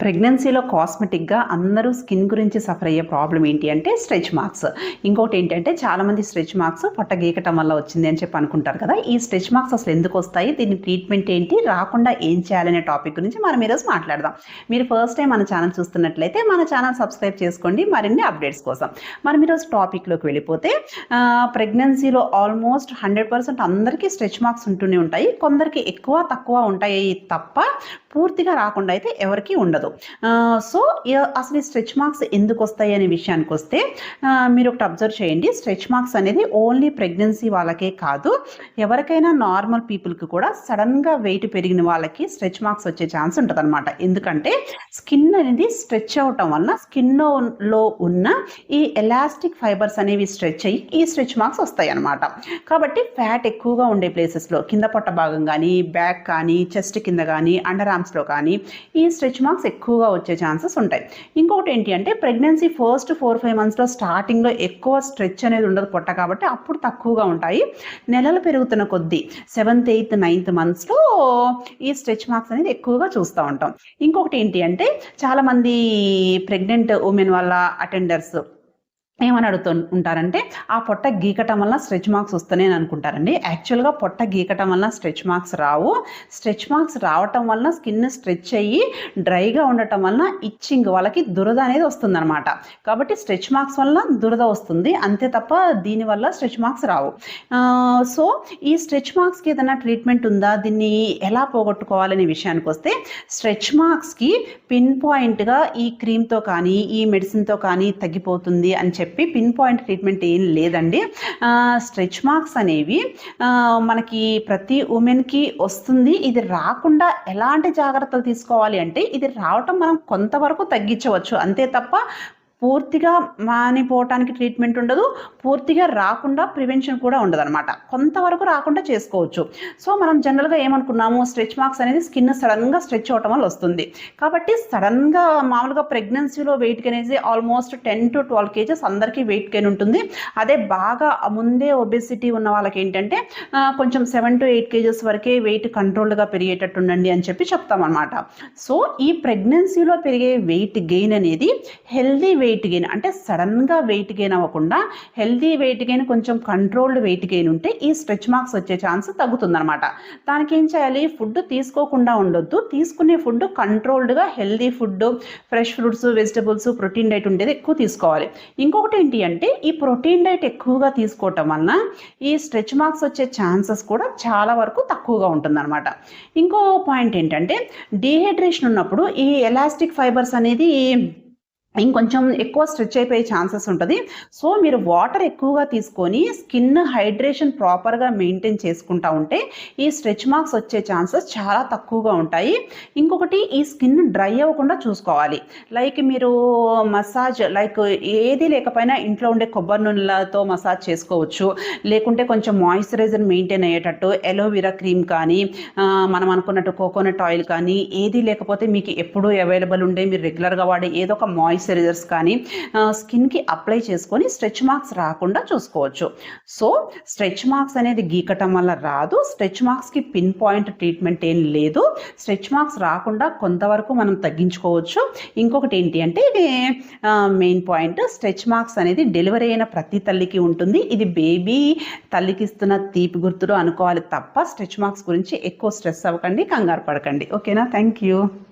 ప్రెగ్నెన్సీలో కాస్మెటిక్గా అందరూ స్కిన్ గురించి సఫర్ అయ్యే ప్రాబ్లం ఏంటి అంటే స్ట్రెచ్ మార్క్స్. ఇంకోటి ఏంటంటే చాలామంది స్ట్రెచ్ మార్క్స్ పొట్ట గీకటం వల్ల వచ్చింది అని చెప్పి అనుకుంటారు కదా. ఈ స్ట్రెచ్ మార్క్స్ అసలు ఎందుకు వస్తాయి? దీని ట్రీట్మెంట్ ఏంటి? రాకుండా ఏం చేయాలనే టాపిక్ గురించి మనం ఈరోజు మాట్లాడదాం. మీరు ఫస్ట్ టైం మన ఛానల్ చూస్తున్నట్లయితే మన ఛానల్ సబ్స్క్రైబ్ చేసుకోండి. మరిన్ని అప్డేట్స్ కోసం మనం ఈరోజు టాపిక్లోకి వెళ్ళిపోతే ప్రెగ్నెన్సీలో ఆల్మోస్ట్ హండ్రెడ్ పర్సెంట్ అందరికీ స్ట్రెచ్ మార్క్స్ ఉంటూనే ఉంటాయి. కొందరికి ఎక్కువ తక్కువ ఉంటాయి తప్ప పూర్తిగా రాకుండా అయితే ఎవరికి ఉండదు. సో అసలు ఈ స్ట్రెచ్ మార్క్స్ ఎందుకు వస్తాయి అనే విషయానికి వస్తే మీరు ఒకటి అబ్జర్వ్ చేయండి. స్ట్రెచ్ మార్క్స్ అనేది ఓన్లీ ప్రెగ్నెన్సీ వాళ్ళకే కాదు. ఎవరికైనా నార్మల్ పీపుల్కి కూడా సడన్గా వెయిట్ పెరిగిన వాళ్ళకి స్ట్రెచ్ మార్క్స్ వచ్చే ఛాన్స్ ఉంటుంది అనమాట ఎందుకంటే స్కిన్ అనేది స్ట్రెచ్ అవటం వలన స్కిన్లో ఉన్న ఈ ఎలాస్టిక్ ఫైబర్స్ అనేవి స్ట్రెచ్ అయ్యి ఈ స్ట్రెచ్ మార్క్స్ వస్తాయి అనమాట కాబట్టి ఫ్యాట్ ఎక్కువగా ఉండే ప్లేసెస్లో కింద పొట్ట భాగం కానీ బ్యాక్ కానీ చెస్ట్ కింద కానీ అండర్ ఆర్మ్స్లో కానీ ఈ స్ట్రెచ్ మార్క్స్ ఎక్కువగా వచ్చే ఛాన్సెస్ ఉంటాయి. ఇంకొకటి ఏంటి అంటే ప్రెగ్నెన్సీ ఫస్ట్ ఫోర్ ఫైవ్ మంత్స్లో స్టార్టింగ్లో ఎక్కువ స్ట్రెచ్ అనేది ఉండదు పొట్ట కాబట్టి అప్పుడు తక్కువగా ఉంటాయి. నెలలు పెరుగుతున్న కొద్దీ సెవెంత్ ఎయిత్ నైన్త్ మంత్స్లో ఈ స్ట్రెచ్ మార్క్స్ అనేది ఎక్కువగా చూస్తూ ఉంటాం. ఇంకొకటి ఏంటి అంటే చాలామంది ప్రెగ్నెంట్ ఉమెన్ వాళ్ళ అటెండర్స్ ఏమని అడుగుతూ ఉంటారంటే ఆ పొట్ట గీకటం వల్ల స్ట్రెచ్ మార్క్స్ వస్తూనే అనుకుంటారండి. యాక్చువల్గా పొట్ట గీకటం వల్ల స్ట్రెచ్ మార్క్స్ రావు. స్ట్రెచ్ మార్క్స్ రావటం వల్ల స్కిన్ స్ట్రెచ్ అయ్యి డ్రైగా ఉండటం వల్ల ఇచ్చింగ్ వాళ్ళకి దురద అనేది వస్తుందన్నమాట. కాబట్టి స్ట్రెచ్ మార్క్స్ వల్ల దురద వస్తుంది. అంతే తప్ప దీనివల్ల స్ట్రెచ్ మార్క్స్ రావు. సో ఈ స్ట్రెచ్ మార్క్స్కి ఏదైనా ట్రీట్మెంట్ ఉందా? దీన్ని ఎలా పోగొట్టుకోవాలనే విషయానికి వస్తే స్ట్రెచ్ మార్క్స్కి పిన్ పాయింట్గా ఈ క్రీమ్తో కానీ ఈ మెడిసిన్తో కానీ తగ్గిపోతుంది అని చెప్పి చెప్పి పిన్ పాయింట్ ట్రీట్మెంట్ ఏం లేదండి. స్ట్రెచ్ మార్క్స్ అనేవి మనకి ప్రతి ఉమెన్కి వస్తుంది. ఇది రాకుండా ఎలాంటి జాగ్రత్తలు తీసుకోవాలి అంటే ఇది రావటం మనం కొంతవరకు తగ్గించవచ్చు. అంతే తప్ప పూర్తిగా మానిపోవటానికి ట్రీట్మెంట్ ఉండదు. పూర్తిగా రాకుండా ప్రివెన్షన్ కూడా ఉండదు అనమాట కొంతవరకు రాకుండా చేసుకోవచ్చు. సో మనం జనరల్గా ఏమనుకున్నాము? స్ట్రెచ్ మార్క్స్ అనేది స్కిన్ సడన్గా స్ట్రెచ్ అవటం వల్ల వస్తుంది. కాబట్టి సడన్గా మామూలుగా ప్రెగ్నెన్సీలో వెయిట్ గెయిన్ అనేది almost ten to twelve kgs అందరికీ వెయిట్ గెయిన్ ఉంటుంది. అదే బాగా ముందే ఒబెసిటీ ఉన్న వాళ్ళకి ఏంటంటే కొంచెం సెవెన్ టు ఎయిట్ కేజెస్ వరకే వెయిట్ కంట్రోల్డ్గా పెరిగేటట్టు ఉండండి అని చెప్పి చెప్తామన్నమాట. సో ఈ ప్రెగ్నెన్సీలో పెరిగే వెయిట్ గెయిన్ అనేది హెల్దీ వెయిట్ గెయిన్ అంటే సడన్గా వెయిట్ గెయిన్ అవ్వకుండా హెల్దీ వెయిట్ గెయిన్ కొంచెం కంట్రోల్డ్ వెయిట్ గెయిన్ ఉంటే ఈ స్ట్రెచ్ మార్క్స్ వచ్చే ఛాన్స్ తగ్గుతుందనమాట దానికి ఏం చేయాలి? ఫుడ్ తీసుకోకుండా ఉండొద్దు. తీసుకునే food కంట్రోల్డ్గా healthy food fresh fruits vegetables protein diet ఉండేది ఎక్కువ తీసుకోవాలి. ఇంకొకటి ఏంటి అంటే ఈ ప్రోటీన్ డైట్ ఎక్కువగా తీసుకోవటం వలన ఈ స్ట్రెచ్ మార్క్స్ వచ్చే ఛాన్సెస్ కూడా చాలా వరకు తక్కువగా ఉంటుందన్నమాట. ఇంకో పాయింట్ ఏంటంటే డీహైడ్రేషన్ ఉన్నప్పుడు ఈ ఎలాస్టిక్ ఫైబర్స్ అనేది ఇంకొంచెం ఎక్కువ స్ట్రెచ్ అయిపోయే ఛాన్సెస్ ఉంటుంది. సో మీరు వాటర్ ఎక్కువగా తీసుకొని స్కిన్ హైడ్రేషన్ ప్రాపర్గా మెయింటైన్ చేసుకుంటా ఉంటే ఈ స్ట్రెచ్ మార్క్స్ వచ్చే ఛాన్సెస్ చాలా తక్కువగా ఉంటాయి. ఇంకొకటి ఈ స్కిన్ డ్రై అవ్వకుండా చూసుకోవాలి. లైక్ మీరు మసాజ్ లైక్ ఏది లేకపోయినా ఇంట్లో ఉండే కొబ్బరి నూనెలతో మసాజ్ చేసుకోవచ్చు. లేకుంటే కొంచెం మాయిశ్చరైజర్ మెయింటైన్ అయ్యేటట్టు ఎలోవెరా క్రీమ్ కానీ మనం అనుకున్నట్టు కోకోనట్ ఆయిల్ కానీ ఏది లేకపోతే మీకు ఎప్పుడూ అవైలబుల్ ఉండే మీరు రెగ్యులర్గా వాడే ఏదో ఒక మాయిశ్చరైజర్స్ కానీ స్కిన్కి అప్లై చేసుకొని స్ట్రెచ్ మార్క్స్ రాకుండా చూసుకోవచ్చు. సో స్ట్రెచ్ మార్క్స్ అనేది గీకటం వల్ల రాదు. స్ట్రెచ్ మార్క్స్కి పిన్ పాయింట్ ట్రీట్మెంట్ ఏం లేదు. స్ట్రెచ్ మార్క్స్ రాకుండా కొంతవరకు మనం తగ్గించుకోవచ్చు. ఇంకొకటి ఏంటి అంటే ఇది మెయిన్ పాయింట్. స్ట్రెచ్ మార్క్స్ అనేది డెలివరీ అయిన ప్రతి తల్లికి ఉంటుంది. ఇది బేబీ తల్లికి ఇస్తున్న తీపి గుర్తులు అనుకోవాలి తప్ప స్ట్రెచ్ మార్క్స్ గురించి ఎక్కువ స్ట్రెస్ అవ్వకండి కంగారు పడకండి. ఓకేనా? Thank you.